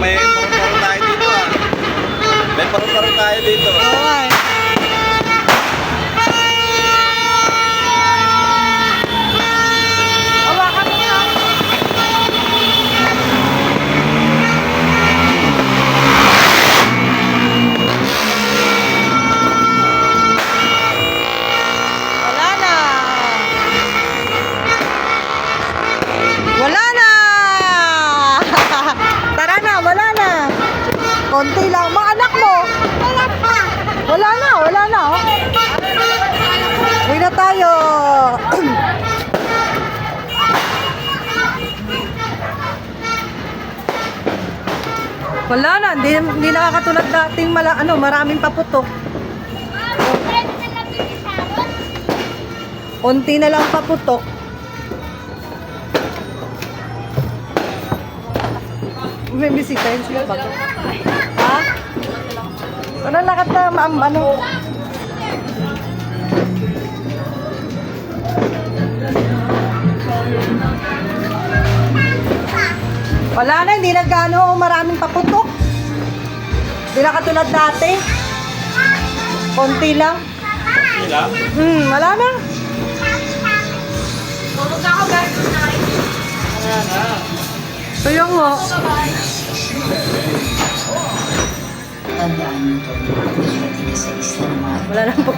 May paru-paro tayo dito ah. May paru-paro tayo dito. Konti lang. Mga anak mo. Wala na, wala na. Oh. Uwi na tayo. wala na, hindi, hindi nakakatulad dating mala, ano, maraming paputok. Konti na lang paputok. May bisita yun sila ba? Ha? Ano lakad na, ma'am, ano? Wala na, hindi na gaano maraming paputok. Hindi na katulad dati. Konti lang. Sila? Hmm, wala na. So yung nga. Tandaan hindi sa isa naman. Wala na po.